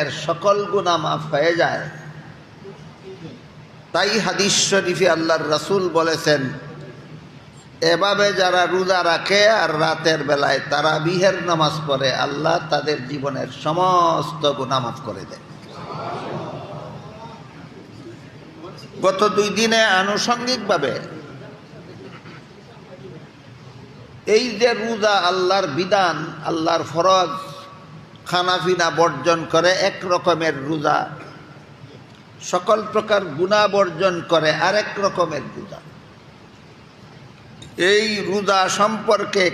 জীবনের সকল গুণা মাফ হয়ে যায়। তাই হাদিস শরীফে আল্লাহর রাসূল বলেছেন, এভাবে যারা রোজা রাখে আর রাতের বেলায় তারা বিহের নামাজ পড়ে, আল্লাহ তাদের জীবনের সমস্ত গুণা মাফ করে দেয়। গত দুই দিনে আনুষঙ্গিকভাবে এই যে রোজা আল্লাহর বিধান, আল্লাহর ফরজ খানাফিনা বর্জন করে, এক রকমের রোজা। সকল প্রকার গুণা বর্জন করে, আরেক রকমের রোজা। এই রোজা সম্পর্কে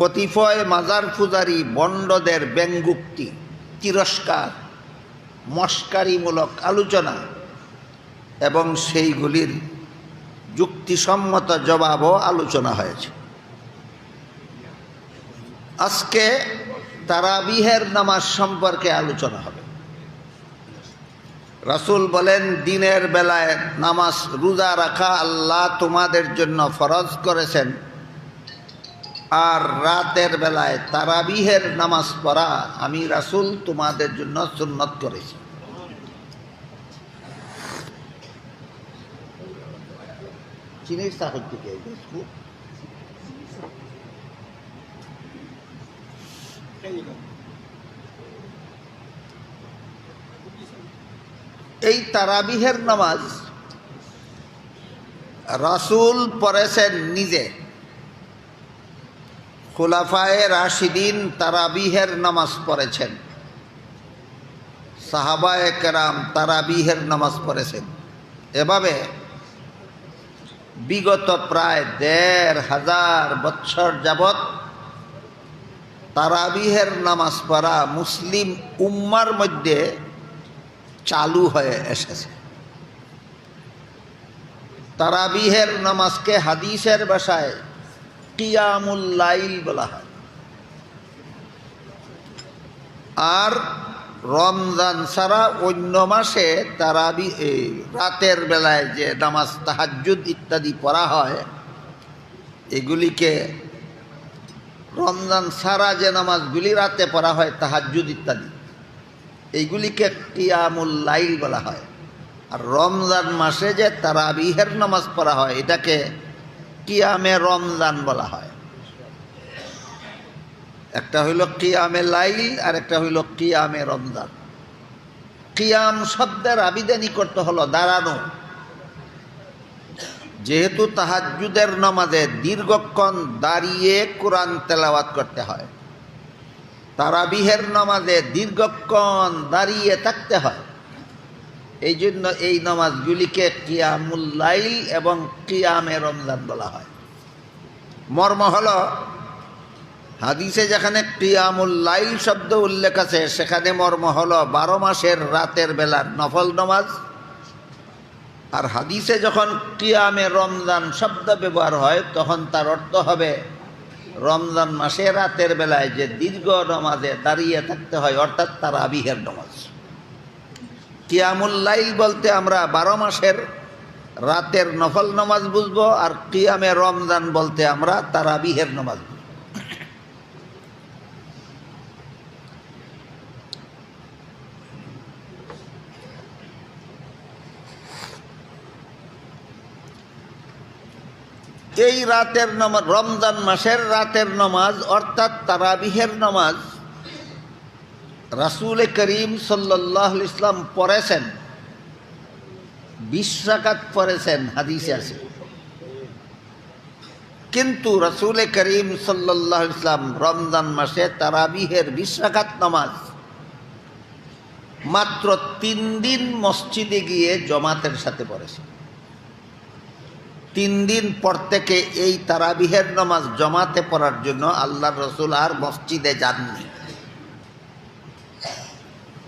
কতিপয় মাজার ফুজারি বন্ডদের ব্যঙ্গুক্তি, তিরস্কার, মস্কারিমূলক আলোচনা এবং সেইগুলির যুক্তিসম্মত জবাবও আলোচনা হয়েছে। আজকে তারাবিহের নামাজ সম্পর্কে আলোচনা হবে। রাসূল বলেন, দিনের বেলায় নামাজ রোজা রাখা আল্লাহ তোমাদের জন্য ফরজ করেছেন। আর রাতের বেলায় তারাবিহের নামাজ পড়া আমি রাসূল তোমাদের জন্য সুন্নত করেছি। চীনের সাহায্য তারাবিহের নামাজ রাসূল পড়েছেন নিজে। খুলাফায়ে রাশিদিন তারাবিহের নামাজ পড়েছেন। সাহাবায়ে কেরাম তারাবিহের নামাজ পড়েছেন। এভাবে বিগত প্রায় দেড় হাজার বৎসর যাবৎ তারাবিহের নামাজ পড়া মুসলিম উম্মার মধ্যে চালু হয়ে এসেছে। তারাবিহের নামাজকে হাদিসের ভাষায় কিয়ামুল লাইল বলা হয়। আর রমজান ছাড়া অন্য মাসে তারাবি রাতের বেলায় যে নামাজ তাহাজ্জুদ ইত্যাদি পড়া হয়, এগুলিকে রমজান ছাড়া যে নামাজগুলি রাতে পড়া হয় তাহাজ্জুদ ইত্যাদি। এইগুলিকে কিয়ামুল লাইল বলা হয়। আর রমজান মাসে যে তারাবিহের নামাজ পড়া হয়, এটাকে কিয়ামে রমজান বলা হয়। একটা হইল কিয়ামে লাইল আর একটা হইল কিয়ামে রমজান। কিয়াম শব্দের আবিদানি করতে হলো দাঁড়ানো। যেহেতু তাহাজুদের নামাজে দীর্ঘক্ষণ দাঁড়িয়ে কোরআন তেলাওয়াত করতে হয়। তারাবিহের নামাজে দীর্ঘক্ষণ দাঁড়িয়ে থাকতে হয়। এই জন্য এই নামাজগুলিকে কিয়ামুল্লাইল এবং কিয়ামে রমজান বলা হয়। মর্ম হল, হাদিসে যেখানে কিয়ামুল্লাইল শব্দ উল্লেখ আছে, সেখানে মর্ম হল বারো মাসের রাতের বেলার নফল নামাজ। আর হাদিসে যখন কিয়ামে রমজান শব্দ ব্যবহার হয়, তখন তার অর্থ হবে রমজান মাসে রাতের বেলায় যে দীর্ঘ নমাজে দাঁড়িয়ে থাকতে হয়, অর্থাৎ তার আবিহের নমাজ। কিয়ামুল্লাইল বলতে আমরা বারো মাসের রাতের নফল নমাজ বুঝব, আর কিয়ামে রমজান বলতে আমরা তার আবিহের নমাজ বুঝব। এই রাতের নামাজ, রমজান মাসের রাতের নামাজ, অর্থাৎ তারাবিহের নামাজ, রাসুল করিম সাল্লাহ ইসলাম পড়েছেন, বিশ রাকাত পড়েছেন, হাদিসে আছে। কিন্তু রসুল করিম সাল্লাহ ইসলাম রমজান মাসে তারাবিহের বিশ রাকাত নামাজ, মাত্র তিন দিন মসজিদে গিয়ে জমাতের সাথে পড়েছেন। তিন দিন পর থেকে এই তারাবিহের নামাজ জমাতে পড়ার জন্য আল্লাহ রসুল আর মসজিদে যাননি।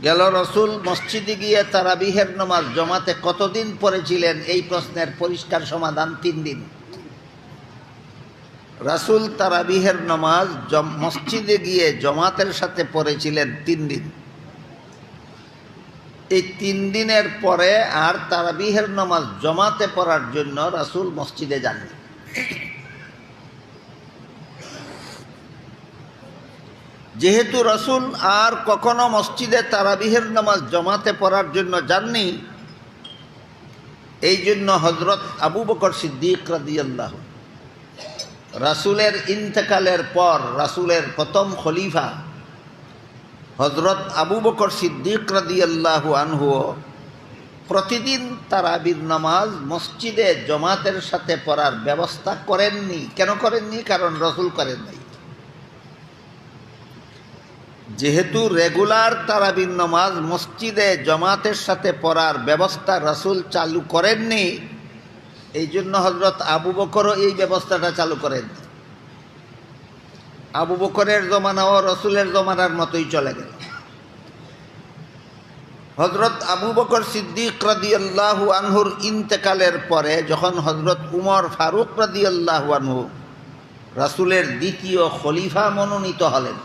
গেল রসুল মসজিদে গিয়ে তারাবিহের নামাজ জমাতে কতদিন পড়েছিলেন? এই প্রশ্নের পরিষ্কার সমাধান তিন দিন। রাসুল তারাবিহের নামাজ মসজিদে গিয়ে জমাতের সাথে পড়েছিলেন তিন দিন। এই তিন দিনের পরে আর তারাবিহের নামাজ জমাতে পড়ার জন্য রাসুল মসজিদে যাননি। যেহেতু রসুল আর কখনো মসজিদে তারাবিহের নামাজ জমাতে পড়ার জন্য যাননি, এই জন্য হজরত আবু বকর সিদ্দিক রাদিয়াল্লাহ রাসুলের ইন্তেকালের পর রাসুলের প্রথম খলিফা হজরত আবু বকর সিদ্দিক রাদিয়াল্লাহু আনহু প্রতিদিন তারাবির নামাজ মসজিদে জমাতের সাথে পড়ার ব্যবস্থা করেননি। কেন করেননি? কারণ রসুল করেন নাই। যেহেতু রেগুলার তারাবির নামাজ মসজিদে জমাতের সাথে পড়ার ব্যবস্থা রসুল চালু করেননি এই জন্য হজরত আবু বকরও এই ব্যবস্থাটা চালু করেননি। আবু বকরের জমানাও রসুলের জমানার মতোই চলে গেল। হজরত আবু বকর সিদ্দিক রাদিয়াল্লাহু আনহুর ইন্তেকালের পরে যখন হজরত উমর ফারুক রাদিয়াল্লাহু আনহু রাসুলের দ্বিতীয় খলিফা মনোনীত হলেন,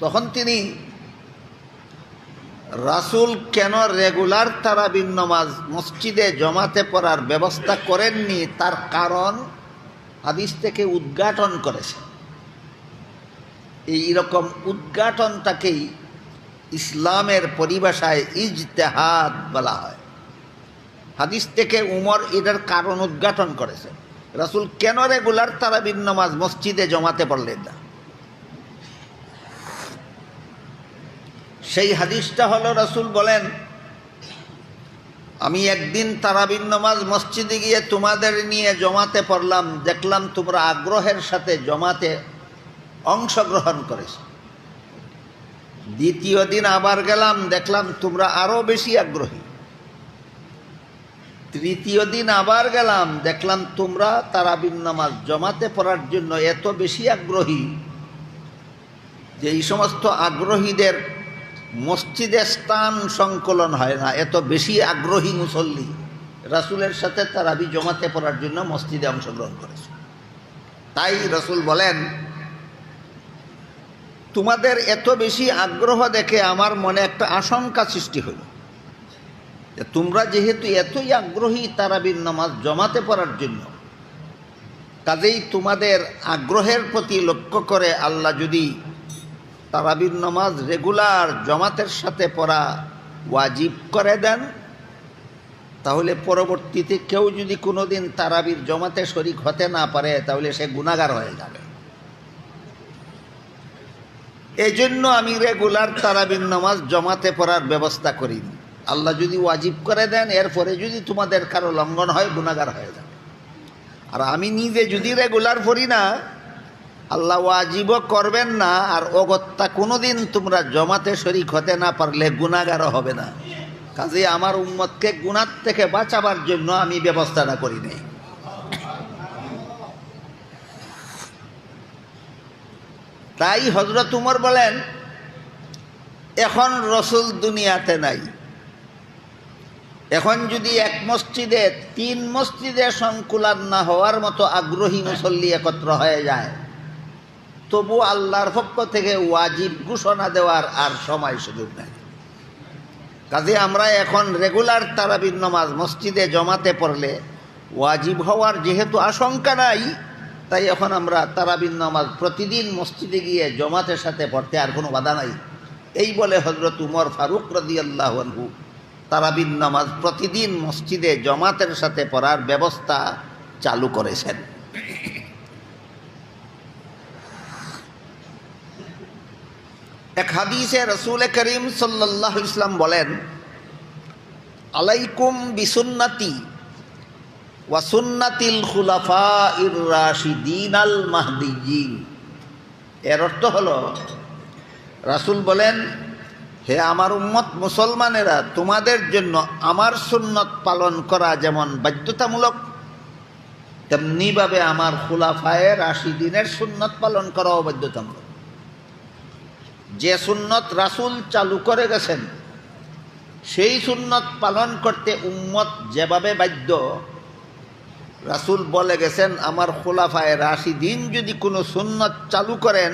তখন তিনি রাসুল কেন রেগুলার তারাবিন নমাজ মসজিদে জমাতে পড়ার ব্যবস্থা করেননি? তার কারণ হাদিস থেকে উদ্ঘাটন করেছেন। এই রকম উদ্ঘাটনটাকেই ইসলামের পরিভাষায় ইজতেহাদ বলা হয়। হাদিস থেকে উমর এটার কারণ উদ্ঘাটন করেছেন। রাসুল কেন রেগুলার তারাবিন নামাজ মসজিদে জমাতে পারলেন না? সেই হাদিসটা হলো রাসুল বলেন, আমি একদিন তারাবিন নামাজ মসজিদে গিয়ে তোমাদের নিয়ে জমাতে পড়লাম দেখলাম তোমরা আগ্রহের সাথে জমাতে অংশগ্রহণ করেছে। দ্বিতীয় দিন আবার গেলাম, দেখলাম তোমরা আরও বেশি আগ্রহী। তৃতীয় দিন আবার গেলাম, দেখলাম তোমরা তারাবিন নামাজ জমাতে পড়ার জন্য এত বেশি আগ্রহী যে এই সমস্ত আগ্রহীদের মসজিদে স্থান সংকলন হয় না, এত বেশি আগ্রহী মুসল্লি। রাসুলের সাথে তারাবি জমাতে পড়ার জন্য মসজিদে অংশগ্রহণ করেছে। তাই রসুল বলেন তোমাদের এত বেশি আগ্রহ দেখে আমার মনে একটা আশঙ্কা সৃষ্টি হলো। তোমরা যেহেতু এতই আগ্রহী তারাবির নামাজ জমাতে পড়ার জন্য, কাজেই তোমাদের আগ্রহের প্রতি লক্ষ্য করে আল্লাহ যদি তারাবির নামাজ রেগুলার জমাতের সাথে পড়া ওয়াজিব করে দেন, তাহলে পরবর্তীতে কেউ যদি কোনো দিন তারাবির জমাতে শরিক হতে না পারে, তাহলে সে গুণাগার হয়ে যাবে। এই জন্য আমি রেগুলার তারাবির নামাজ জমাতে পড়ার ব্যবস্থা করি। আল্লাহ যদি ওয়াজিব করে দেন, এরপরে যদি তোমাদের কারও লঙ্ঘন হয় গুণাগার হয়ে যাবে। আর আমি নিজে যদি রেগুলার পড়ি না, আল্লাহ ওয়াজিবও করবেন না, আর অগত্যা কোনোদিন তোমরা জমাতে শরিক হতে না পারলে গুণাগারও হবে না। কাজে আমার উম্মতকে গুণার থেকে বাঁচাবার জন্য আমি ব্যবস্থাটা করি নাই। তাই হজরত উমর বলেন, এখন রসুল দুনিয়াতে নাই। এখন যদি এক মসজিদে তিন মসজিদে সংকুলান না হওয়ার মতো আগ্রহী মুসল্লি একত্র হয়ে যায়, তবু আল্লাহর পক্ষ থেকে ওয়াজিব ঘোষণা দেওয়ার আর সময় সুযোগ নেই। কাজে আমরা এখন রেগুলার তারাবির নামাজ মসজিদে জমাতে পড়লে ওয়াজিব হওয়ার যেহেতু আশঙ্কা নাই তাই এখন আমরা তারাবিন নামাজ প্রতিদিন মসজিদে গিয়ে জমাতের সাথে পড়তে আর কোনো বাধা নাই। এই বলে হজরত উমর ফারুক রদি তারাবির নামাজ প্রতিদিন মসজিদে জমাতের সাথে পড়ার ব্যবস্থা চালু করেছেন। এক হাদিসে রসুল করিম সাল্লাহ ইসলাম বলেন, আলাইকুম বিসুন্নাতি খুলাফা ইর রাশিদিন আল এর অর্থ হল, রাসুল বলেন, হে আমার উম্মত মুসলমানেরা, তোমাদের জন্য আমার সুন্নত পালন করা যেমন বাধ্যতামূলক তেমনিভাবে আমার খুলাফায়ের আশি দিনের সুন্নত পালন করাও বাধ্যতামূলক। যে সুন্নত রাসুল চালু করে গেছেন, সেই সুন্নত পালন করতে উম্মত যেভাবে বাধ্য রাসুল বলে গেছেন, আমার খোলাফায় রাশি দিন যদি কোনো সুন্নত চালু করেন,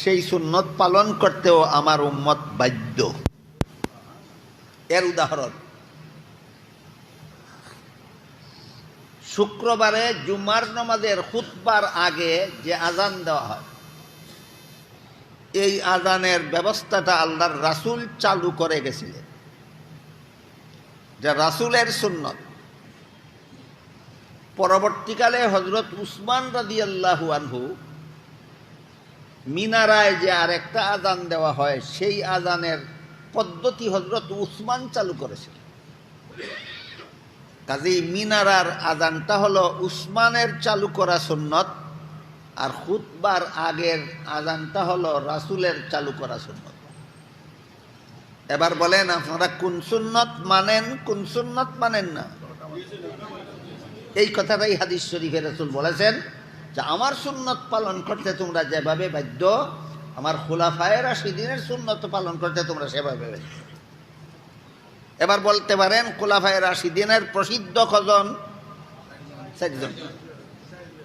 সেই সুন্নত পালন করতেও আমার উম্মত বাধ্য। এর উদাহরণ। শুক্রবারে জুমার নমাজের খুতবার আগে যে আজান দেওয়া হয়, এই আজানের ব্যবস্থাটা আল্লাহর রাসূল চালু করে গেছিলেন। যা রাসূলের সুন্নত পরবর্তীকালে হজরত উসমান রাদিয়াল্লাহু আনহু মিনারায় যে আরেকটা আজান দেওয়া হয়, সেই আজানের পদ্ধতি হজরত উসমান চালু করেছিল। কাজেই মিনারার আজানটা হলো উসমানের চালু করা সুন্নত, আর খুতবার আগের আজানটা হলো রাসূলের চালু করা সুন্নত। এবার বলেন, আপনারা কোন সুন্নত মানেন, কোন সুন্নত মানেন না? এই কথাটাই হাদিস শরীফে রসুল বলেছেন যে আমার সুন্নত পালন করতে তোমরা যেভাবে বাধ্য, আমার খোলাফায়ের সেদিনের সুন্নত পালন করতে তোমরা সেভাবে বাধ্য। এবার বলতে পারেন, খোলাফায়ের দিনের প্রসিদ্ধ কজন? চারজন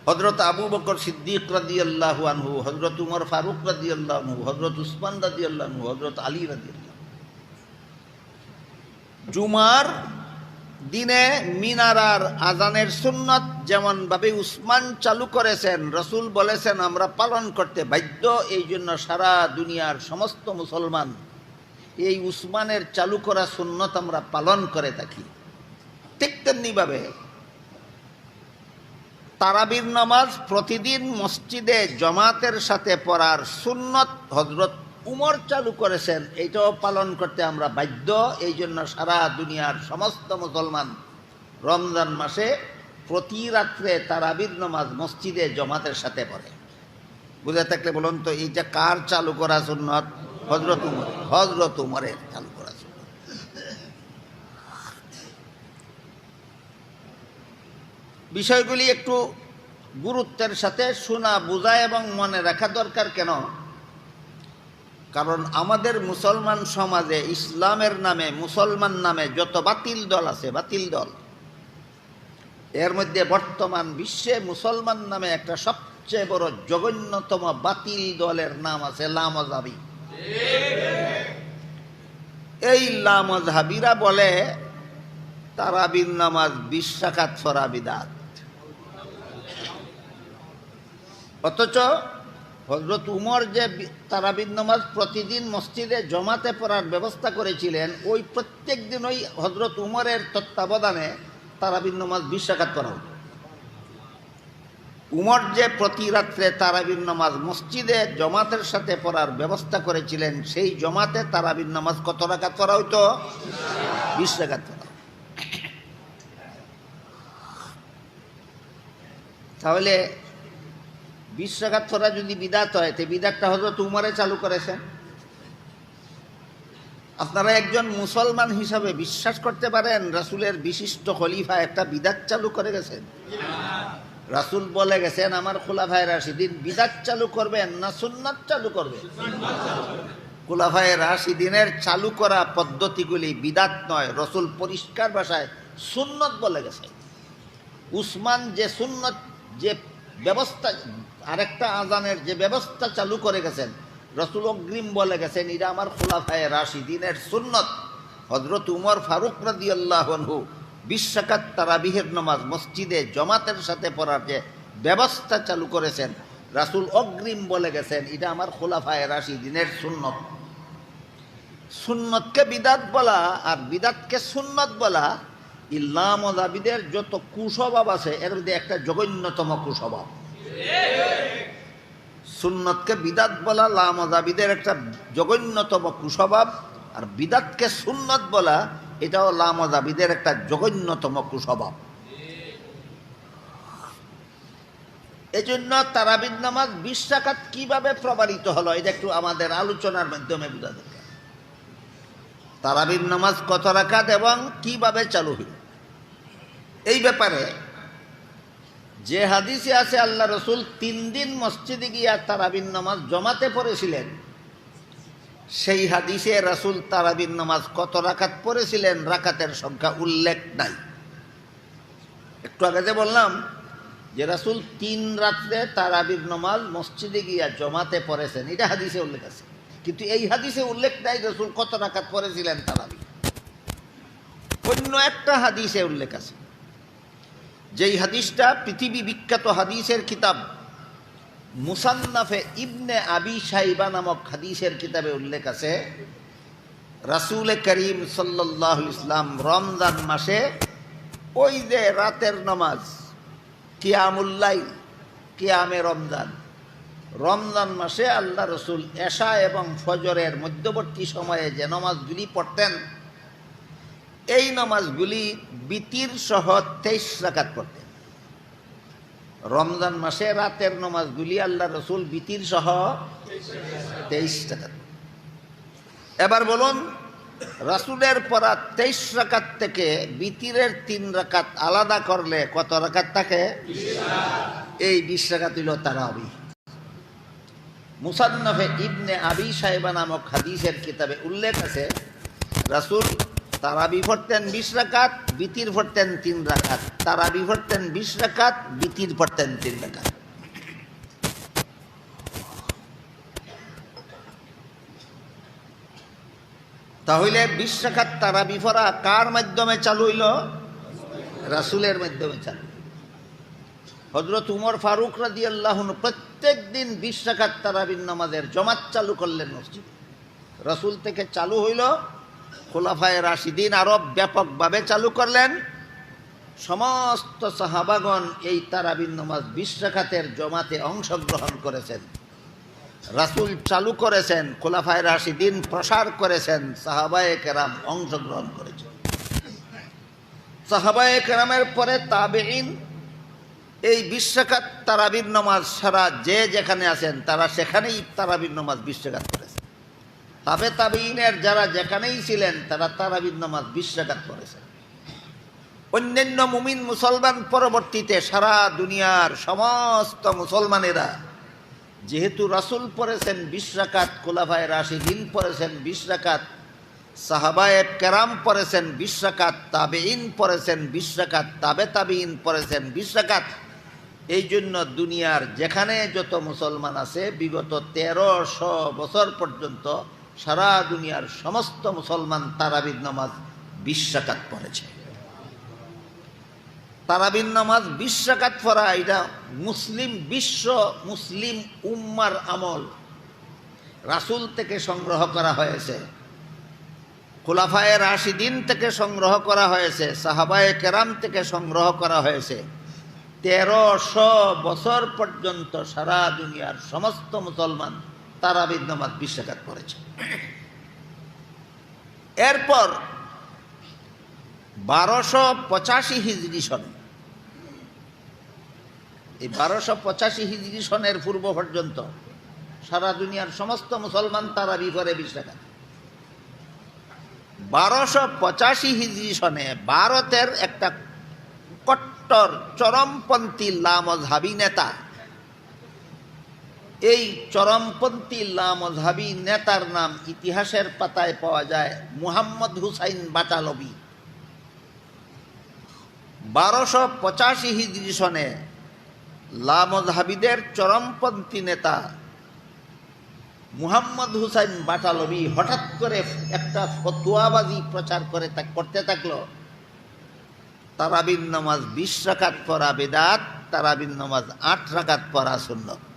হজরত আবু বকর সিদ্দিক রাদি আল্লাহ আনহু হজরত উমর ফারুক রাদি আল্লাহ হজরত উসমান রাদি আল্লাহ হজরত আলী রাদি আল্লাহ জুমার দিনে মিনারার আজানের সুন্নত যেমন ভাবে উসমান চালু করেছেন, রসুল বলেছেন, আমরা পালন করতে বাধ্য। এই জন্য সারা দুনিয়ার সমস্ত মুসলমান এই উসমানের চালু করা সুন্নত আমরা পালন করে থাকি। ঠিক তেমনিভাবে তারাবির নামাজ প্রতিদিন মসজিদে জমাতের সাথে পড়ার সুন্নত হজরত উমর চালু করেছেন, এইটাও পালন করতে আমরা বাধ্য। এই জন্য সারা দুনিয়ার সমস্ত মুসলমান রমজান মাসে প্রতি রাত্রে তারাবির নামাজ মসজিদে জমাতের সাথে পড়ে। বুঝে থাকলে বলুন তো এইটা কার চালু করা সুন্নত? হজরত উমর হজরত উমরের চালু করা সুন্নত। বিষয়গুলি একটু গুরুত্বের সাথে শোনা, বোঝা এবং মনে রাখা দরকার কেন? কারণ আমাদের মুসলমান সমাজে ইসলামের নামে, মুসলমান নামে যত বাতিল দল আছে, বাতিল দল, এর মধ্যে বর্তমান বিশ্বে মুসলমান নামে একটা সবচেয়ে বড় জঘন্যতম বাতিল দলের নাম আছে লামজাবি। এই লামজাবিরা বলে, তারাবির নামাজ বিশ্বাখাত ফরাবিদাত। অথচ হজরত উমর যে তারাবিদ নামাজ প্রতিদিন মসজিদে জমাতে পড়ার ব্যবস্থা করেছিলেন, ওই প্রত্যেক দিন ওই হজরত উমরের তত্ত্বাবধানে তারাবিদ নামাজ বিশ্বাঘাত করা হতো। উমর যে প্রতি রাত্রে তারাবির নামাজ মসজিদে জমাতের সাথে পড়ার ব্যবস্থা করেছিলেন, সেই জমাতে তারাবির নামাজ কত রাখাত করা হইতো? বিশ করা তাহলে বিশ রাখাত করা যদি বিদাত হয়, তো বিদাতটা হজরত উমরে চালু করেছেন। আপনারা একজন মুসলমান হিসাবে বিশ্বাস করতে পারেন, রাসুলের বিশিষ্ট খলিফা একটা বিদাত চালু করে গেছেন। রাসুল বলে গেছেন, আমার খোলা খোলাফায় রাশিদিন বিদাত চালু করবেন না সুন্নাত চালু করবে খোলাফায় রাশিদিনের চালু করা পদ্ধতিগুলি বিদাত নয়, রসুল পরিষ্কার ভাষায় সুন্নত বলে গেছে উসমান যে সুন্নত, যে ব্যবস্থা আরেকটা আজানের যে ব্যবস্থা চালু করে গেছেন, রসুল অগ্রিম বলে গেছেন এটা আমার খোলাফায় রাশিদিনের সুন্নত। হজরত উমর ফারুক রাদি আল্লাহনহু বিশ্বাকাত তারাবিহের নামাজ মসজিদে জমাতের সাথে পড়ার যে ব্যবস্থা চালু করেছেন, রাসুল অগ্রিম বলে গেছেন এটা আমার খোলাফায় রাশিদিনের সুন্নত। সুন্নতকে বিদাত বলা আর বিদাতকে সুন্নত বলা, ইল্লাম যত কুস্বভাব আছে, এর মধ্যে একটা জঘন্যতম কুস্বভাব। সুন্নতকে বিদাত বলা, লামজাবিদের একটা জঘন্যতম কুস্বভাব, আর বিদাতকে সুন্নত বলা, এটাও লামজাবিদের একটা জঘন্যতম কুস্বভাব। এজন্য তারাবিদ নামাজ বিশ টাকাত কীভাবে প্রবাহিত হলো, এটা একটু আমাদের আলোচনার মাধ্যমে বোঝা দরকার। তারাবির নামাজ কত রাখাত এবং কীভাবে চালু হইল এই ব্যাপারে যে হাদিসে আছে, আল্লাহ রসুল তিন দিন মসজিদে গিয়া তারাবিন নামাজ জমাতে পড়েছিলেন। সেই হাদিসে রাসুল তারাবিন নামাজ কত রাখাত পড়েছিলেন? রাকাতের সংখ্যা উল্লেখ নাই। একটু আগে যে বললাম যে রাসুল তিন রাত্রে তারাবির নামাজ মসজিদে গিয়া জমাতে পড়েছেন, এটা হাদিসে উল্লেখ আছে। কিন্তু এই হাদিসে উল্লেখ নাই রসুল কত রাকাত পড়েছিলেন তারাবি। অন্য একটা হাদিসে উল্লেখ আছে। যেই হাদিসটা পৃথিবী বিখ্যাত হাদিসের কিতাব, মুসান্নাফে ইবনে আবি সাইবা নামক হাদিসের কিতাবে উল্লেখ আছে, রাসুল করিম সাল্লাহ ইসলাম রমজান মাসে ওই যে রাতের নামাজ কিয়ামুল্লাই কিয়ামে রমজান রমজান মাসে আল্লাহ রসুল এশা এবং ফজরের মধ্যবর্তী সময়ে যে নামাজগুলি পড়তেন এই নামাজগুলি বিতির সহ তেইশ রাকাত পড়তেন রমজান মাসে রাতের নামাজগুলি আল্লাহ রসুল বিতির সহ তেইশ রাকাত এবার বলুন, রাসুলের পরা তেইশ রাকাত থেকে বিতিরের তিন রাকাত আলাদা করলে কত রাকাত থাকে? এই বিশ রাকাত হইল তারাবি। মুসান্নফে ইবনে আবি সাহেবা নামক হাদিসের কিতাবে উল্লেখ আছে, রাসুল তারাবি পড়তেন বিশ রাকাত, বিতির পড়তেন তিন রাকাত। তারাবি পড়তেন বিশ রাকাত, বিতির পড়তেন তিন রাকাত। তাহলে বিশ রাকাত তারাবি পড়া কার মাধ্যমে চালু হইল? রাসুলের মাধ্যমে চালু। হজরত উমর ফারুক রাদি আল্লাহ প্রত্যেক দিন বিশ রাকাত তারাবিন জমাত চালু করলেন মসজিদ। রসুল থেকে চালু হইল খোলাফায় রাশিদিন আরব ব্যাপকভাবে চালু করলেন। সমস্ত সাহাবাগণ এই তারাবিন নামাজ বিশ রাকাতের জমাতে অংশগ্রহণ করেছেন। রাসুল চালু করেছেন, খোলাফায় রাশিদিন প্রসার করেছেন, সাহাবায়ে কেরাম অংশগ্রহণ করেছেন। সাহাবায়ে কেরামের পরে তাবেইন এই বিশ্বকাত তারাবির নামাজ সারা যে যেখানে আছেন, তারা সেখানেই তারাবির নামাজ বিশ্বকাত করেছেন তাবে তাবিনের যারা যেখানেই ছিলেন, তারা তারাবির নামাজ বিশ্বকাত করেছেন অন্যান্য মুমিন মুসলমান পরবর্তীতে সারা দুনিয়ার সমস্ত মুসলমানেরা যেহেতু রাসুল পড়েছেন বিশ্বকাত কোলাভায় রাশিদিন পড়েছেন বিশ্বকাত সাহাবায়েব কেরাম পড়েছেন বিশ্বকাত তাবেইন পড়েছেন বিশ্বকাত তাবে তাবিন পড়েছেন বিশ্বকাত এই জন্য দুনিয়ার যেখানে যত মুসলমান আছে, বিগত তেরোশো বছর পর্যন্ত সারা দুনিয়ার সমস্ত মুসলমান তারাবিদ নামাজ বিশ্বকাত পড়েছে। তারাবিন নামাজ বিশ্বাকাত পড়া, এটা মুসলিম, বিশ্ব মুসলিম উম্মার আমল। রাসুল থেকে সংগ্রহ করা হয়েছে। খোলাফায় রাশিদিন থেকে সংগ্রহ করা হয়েছে। সাহাবায়ে কেরাম থেকে সংগ্রহ করা হয়েছে। তেরোশো বছর পর্যন্ত সারা দুনিয়ার সমস্ত মুসলমান তারাবিদ নামাজ বিশ্বাঘাত করেছে এরপর বারোশো পঁচাশি হিজড়ি সনে, এই বারোশো পঁচাশি হিজড়ি সনের পূর্ব পর্যন্ত সারা দুনিয়ার সমস্ত মুসলমান তারাবি করে বিশ্বাঘাত বারোশো পঁচাশি হিজড়ি সনে ভারতের একটা কট্টর চরমপন্থী লামজহাবি নেতা এই চরমপন্থী লামজহাবি নেতার নাম ইতিহাসের পাতায় পাওয়া যায় মুহাম্মদ হুসাইন বাটালবি বারোশো পঁচাশি হিজড়ি সনে লামজহাবিদের চরমপন্থী নেতা মুহাম্মদ হুসাইন বাটালবি হঠাৎ করে একটা ফতুয়াবাজি প্রচার করে তা, করতে থাকল। তারাবিন নামাজ বিশ রাকাত পড়া বেদাত, তারাবিন নামাজ আট রাকাত পড়া শূন্য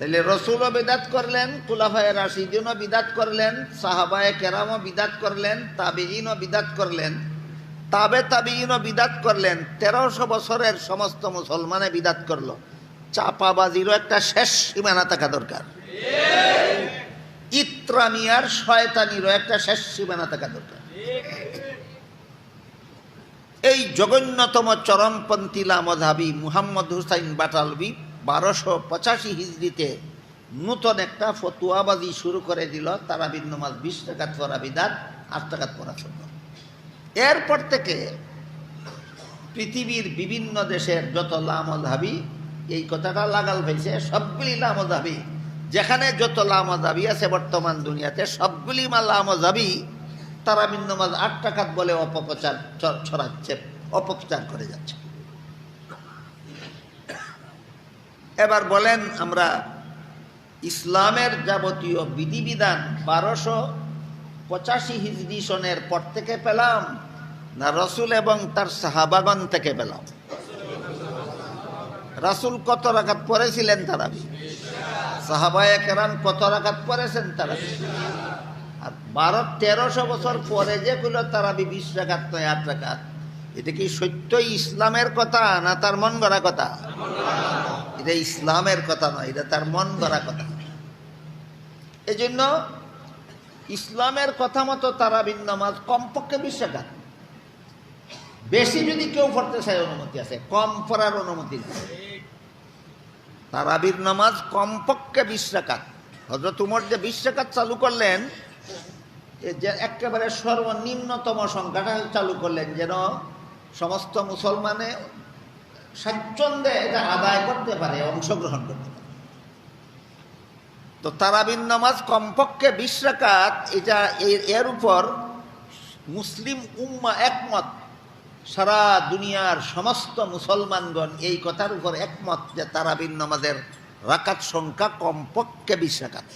তাহলে রসুলও বিদাত করলেন কুলাফায় রাশিদিনও বিদাত করলেন, সাহাবায় কেরামও বিদাত করলেন তাবিইনও বিদাত করলেন। তাবে তাবিইনও বিদাত করলেন, তেরোশো বছরের সমস্ত মুসলমানে বিদাত করল। চাপাবাজিরও একটা শেষ সীমানা থাকা দরকার। ইত্রামিয়ার শয়তানিরও একটা শেষ সীমানা থাকা দরকার। এই জঘন্যতম চরমপন্থী লামধাবি মুহাম্মদ হুসাইন বাটালবি বারোশো পঁচাশি হিজড়িতে নূতন একটা ফতুয়াবাজি শুরু করে দিল তারা বিন্নমাজ বিশ টাকাত পড়া বিধান আট টাকাত পড়া শূন্য এরপর থেকে পৃথিবীর বিভিন্ন দেশের যত লামধাবি এই কথাটা লাগাল হয়েছে, সবগুলি লামধাবি যেখানে যত লামধাবি আছে বর্তমান দুনিয়াতে, সবগুলি মা লামধাবি তারা বিন্নমাজ আট টাকাত বলে অপপ্রচার ছড়াচ্ছে, অপপ্রচার করে যাচ্ছে। এবার বলেন আমরা ইসলামের যাবতীয় বিধিবিধান বারোশো পঁচাশি হিজড়ি সনের পর থেকে পেলাম না রসুল এবং তার সাহাবাগন থেকে পেলাম? রাসুল কত রাকাত পড়েছিলেন তারাবি সাহাবায়ে কেরাম কত রাখাত পড়েছেন তারাবি আর বারো, তেরোশো বছর পরে যেগুলো তারা বিশ নয়, আট রাকাত। এটা কি সত্য ইসলামের কথা না তার মন গড়া কথা? এটা ইসলামের কথা নয়, এটা তার মন গড়া কথা। এই জন্য ইসলামের কথা মতো তারাবিন নামাজ কমপক্ষে বিশ রাকাত। বেশি যদি কেউ পড়তে চায় অনুমতি আছে, কম পড়ার অনুমতি তারাবির নামাজ কমপক্ষে বিশ রাকাত। হজরত উমর যে বিশ রাকাত চালু করলেন যে একেবারে সর্বনিম্নতম সংখ্যাটা চালু করলেন যেন সমস্ত মুসলমানে স্বাচ্ছন্দ্যে এটা আদায় করতে পারে, অংশগ্রহণ করতে পারে। তো তারাবিন নামাজ কমপক্ষে বিশ রাকাত, এটা এর উপর মুসলিম উম্মা একমত। সারা দুনিয়ার সমস্ত মুসলমানগণ এই কথার উপর একমত যে তারাবিন নামাজের রাকাত সংখ্যা কমপক্ষে বিশ রাকাত।